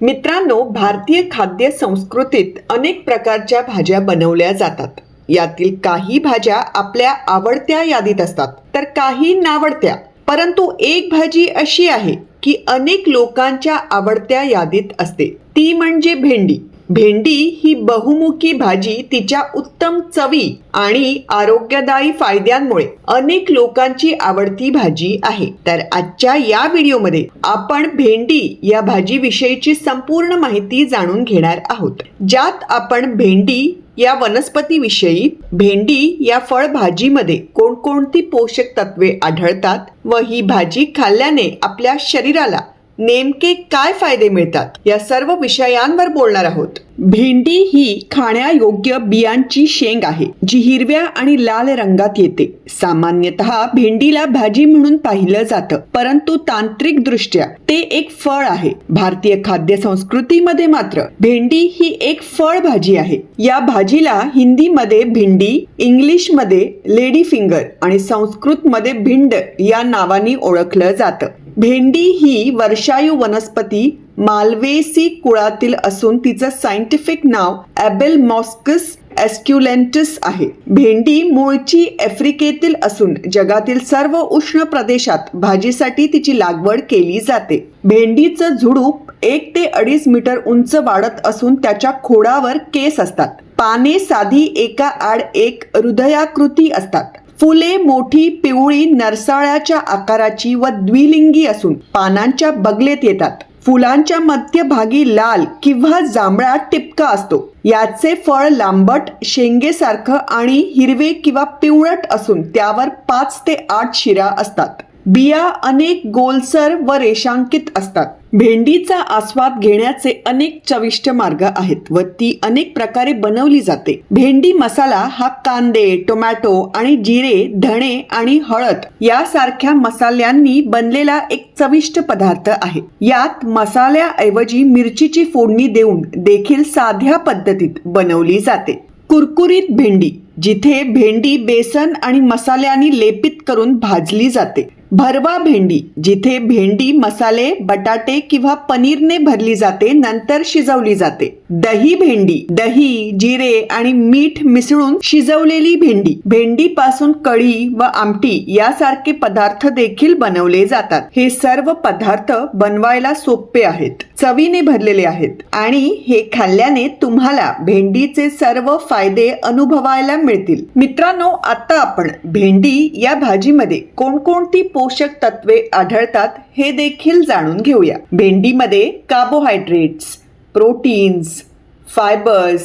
मित्रांनो भारतीय खाद्य संस्कृतीत अनेक प्रकारच्या भाज्या बनवल्या जातात. यातील काही भाज्या आपल्या आवडत्या यादीत असतात. तर काही नावडत्या. परंतु एक भाजी अशी आहे की अनेक लोकांच्या आवडत्या यादीत असते. ती म्हणजे भेंडी. भेंडी ही बहुमुखी भाजी तिच्या उत्तम चवी आणि आरोग्यदायी फायद्यांमुळे अनेक लोकांची आवडती भाजी आहे. तर आजच्या या व्हिडिओमध्ये आपण भेंडी या भाजीविषयीची संपूर्ण माहिती जाणून घेणार आहोत. ज्यात आपण भेंडी या वनस्पतीविषयी भेंडी या फळभाजीमध्ये कोणकोणती पोषक तत्वे आढळतात व ही भाजी खाल्ल्याने आपल्या शरीराला नेमके काय फायदे मिळतात या सर्व विषयांवर बोलणार आहोत. भेंडी ही खाण्यायोग्य बियांची शेंग आहे जी हिरव्या आणि लाल रंगात येते. सामान्यतः भेंडीला भाजी म्हणून पाहिलं जातं परंतु तांत्रिक दृष्ट्या ते एक फळ आहे. भारतीय खाद्य संस्कृतीमध्ये मात्र भेंडी ही एक फळ भाजी आहे. या भाजीला हिंदीमध्ये भिंडी इंग्लिशमध्ये लेडी फिंगर आणि संस्कृतमध्ये भिंड या नावाने ओळखलं जातं. भेंडी ही वर्षायू वनस्पती मालवेसी कुळातील असून तिचं सायंटिफिक नाव ॲबेल मॉस्कस एस्क्युलेंटिस आहे. भेंडी मूळची आफ्रिकेतील असून जगातील सर्व उष्ण प्रदेशात भाजीसाठी तिची लागवड केली जाते. भेंडीचं झुडूप एक ते अडीच मीटर उंच वाढत असून त्याच्या खोडावर केस असतात. पाने साधी एका आड एक हृदयाकृती असतात. फुले मोठी पिवळी नरसाळ्याच्या आकाराची व द्विलिंगी असून पानांच्या बगलेत येतात. फुलांच्या मध्यभागी लाल किंवा जांभळा टिपका असतो. याचे फळ लांबट शेंगेसारखं आणि हिरवे किंवा पिवळट असून त्यावर पाच ते आठ शिरा असतात. बिया अनेक गोलसर व रेषांकित असतात. भेंडीचा आस्वाद घेण्याचे अनेक चविष्ट मार्ग आहेत व ती अनेक प्रकारे बनवली जाते. भेंडी मसाला हा कांदे टोमॅटो आणि जिरे धणे आणि हळद यासारख्या मसाल्यांनी बनलेला एक चविष्ट पदार्थ आहे. यात मसाल्याऐवजी मिरचीची फोडणी देऊन देखील साध्या पद्धतीत बनवली जाते. कुरकुरीत भेंडी जिथे भेंडी बेसन आणि मसाल्यानी लेपित करून भाजली जाते. भरवा भेंडी जिथे भेंडी मसाले बटाटे किंवा पनीरने भरली जाते नंतर शिजवली जाते. दही भेंडी दही जिरे आणि मीठ मिसळून शिजवलेली भेंडी. भेंडी पासून कढी व आमटी यासारखे पदार्थ देखील बनवले जातात. हे सर्व पदार्थ बनवायला सोपे आहेत चवीने भरलेले आहेत आणि हे खाल्ल्याने तुम्हाला भेंडीचे सर्व फायदे अनुभवायला मिळतील. मित्रांनो आता आपण भेंडी या भाजीमध्ये कोणकोणती पोषक तत्वे आढळतात हे देखील जाणून घेऊया. भेंडीमध्ये carbohydrates proteins fibres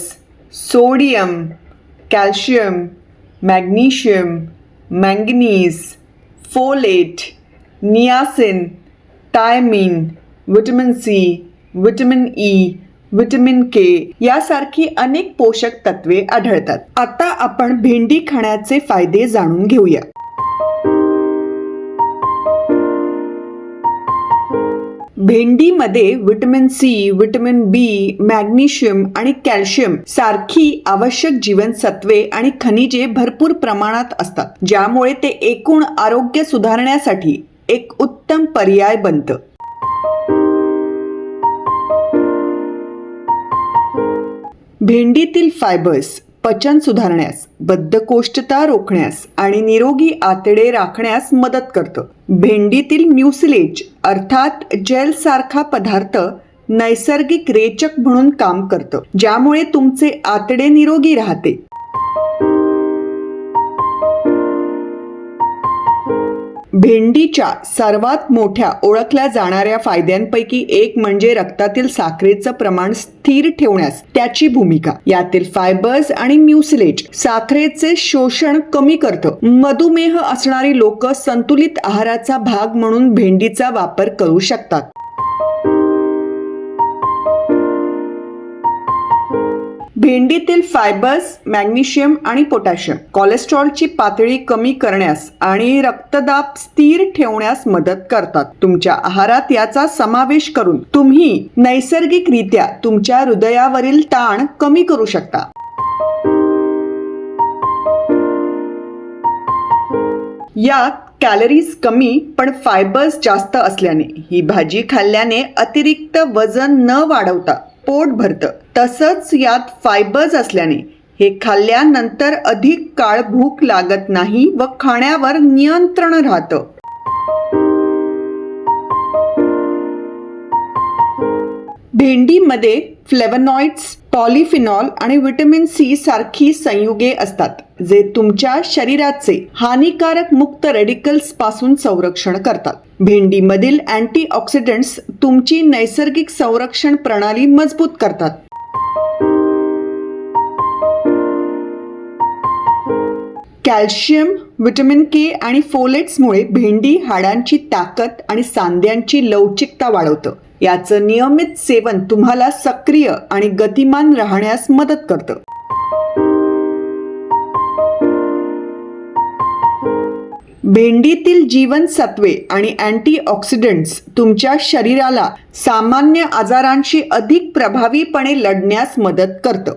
sodium calcium magnesium manganese folate niacin thiamine vitamin C vitamin E vitamin K यासारखी अनेक पोषक तत्वे आढळतात. आता आपण भेंडी खाण्याचे फायदे जाणून घेऊया. भेंडीमध्ये vitamin C vitamin B magnesium आणि कॅल्शियम सारखी आवश्यक जीवनसत्वे आणि खनिजे भरपूर प्रमाणात असतात ज्यामुळे ते एकूण आरोग्य सुधारण्यासाठी एक उत्तम पर्याय बनतं. भेंडीतील फायबर्स पचन सुधारण्यास बद्धकोष्ठता रोखण्यास आणि निरोगी आतडे राखण्यास मदत करतं. भेंडीतील म्युसलेज अर्थात जेल सारखा पदार्थ नैसर्गिक रेचक म्हणून काम करतं ज्यामुळे तुमचे आतडे निरोगी राहते. भेंडीच्या सर्वात मोठ्या ओळखल्या जाणाऱ्या फायद्यांपैकी एक म्हणजे रक्तातील साखरेचं प्रमाण स्थिर ठेवण्यास त्याची भूमिका. यातील फायबर्स आणि म्युसिलेज साखरेचे शोषण कमी करतं. मधुमेह असणारी लोक संतुलित आहाराचा भाग म्हणून भेंडीचा वापर करू शकतात. भेंडीतील फायबर्स मॅग्नेशियम आणि पोटॅशियम. कोलेस्ट्रॉलची पातळी कमी करण्यास आणि रक्तदाब स्थिर ठेवण्यास मदत करतात. तुमच्या आहारात याचा समावेश करून तुम्ही नैसर्गिकरित्या तुमच्या हृदयावरील ताण कमी करू शकता. यात कॅलरीज कमी पण फायबर्स जास्त असल्याने ही भाजी खाल्ल्याने अतिरिक्त वजन न वाढवता पोट भरतं. तसंच यात फायबर्स असल्याने. हे खाल्ल्यानंतर अधिक काळ भूक लागत नाही व खाण्यावर नियंत्रण राहतं. भेंडीमध्ये फ्लेवनॉइड्स पॉलिफिनॉल आणि व्हिटॅमिन सी सारखी संयुगे असतात जे तुमच्या शरीराचे हानिकारक मुक्त रेडिकल्सपासून संरक्षण करतात. भेंडीमधील अँटीऑक्सिडंट्स तुमची नैसर्गिक संरक्षण प्रणाली मजबूत करतात. कॅल्शियम व्हिटॅमिन के आणि फोलेट्समुळे भेंडी हाडांची ताकद आणि सांध्यांची लवचिकता वाढवतं. याचं नियमित सेवन तुम्हाला सक्रिय आणि गतिमान राहण्यास मदत करतं. भेंडीतील जीवनसत्वे आणि अँटीऑक्सिडंट्स तुमच्या शरीराला सामान्य आजारांशी अधिक प्रभावीपणे लढण्यास मदत करतं.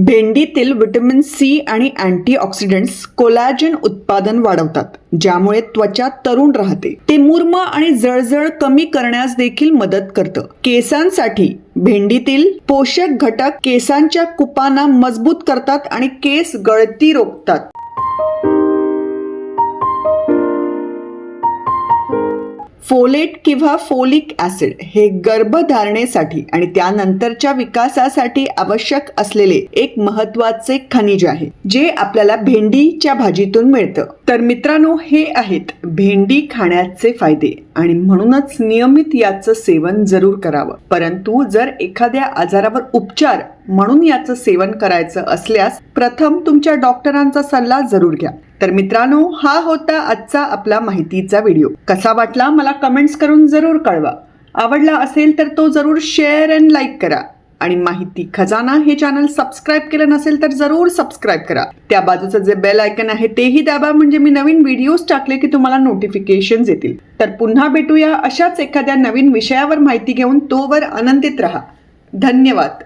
भेंडीतील व्हिटॅमिन सी आणि अँटीऑक्सिडंट्स कोलॅजन उत्पादन वाढवतात ज्यामुळे त्वचा तरुण राहते. ते मुर्म आणि जळजळ कमी करण्यास देखील मदत करतं. केसांसाठी भेंडीतील पोषक घटक केसांच्या कुपांना मजबूत करतात आणि केस गळती रोखतात. फोलेट किंवा फोलिक ऍसिड हे गर्भधारणेसाठी आणि त्यानंतरच्या विकासासाठी आवश्यक असलेले एक महत्त्वाचे खनिज आहे जे आपल्याला भेंडीच्या भाजीतून मिळतं. तर मित्रांनो हे आहेत भेंडी खाण्याचे फायदे आणि म्हणूनच नियमित याचं सेवन जरूर करावं. परंतु जर एखाद्या आजारावर उपचार म्हणून याचं सेवन करायचं असल्यास प्रथम तुमच्या डॉक्टरांचा सल्ला जरूर घ्या. तर मित्रांनो हा होता आजचा आपला माहितीचा व्हिडिओ. कसा वाटला मला कमेंट्स करून जरूर कळवा. आवडला असेल तर तो जरूर शेअर अँड लाईक करा. आणि माहिती खजाना हे चॅनल सबस्क्राईब केलं नसेल तर जरूर सबस्क्राईब करा. त्या बाजूचं जे बेल आयकन आहे तेही दाबा. म्हणजे मी नवीन व्हिडिओज टाकले की तुम्हाला नोटिफिकेशन येतील. तर पुन्हा भेटूया अशाच एखाद्या नवीन विषयावर माहिती घेऊन तोवर आनंदित राहा. धन्यवाद.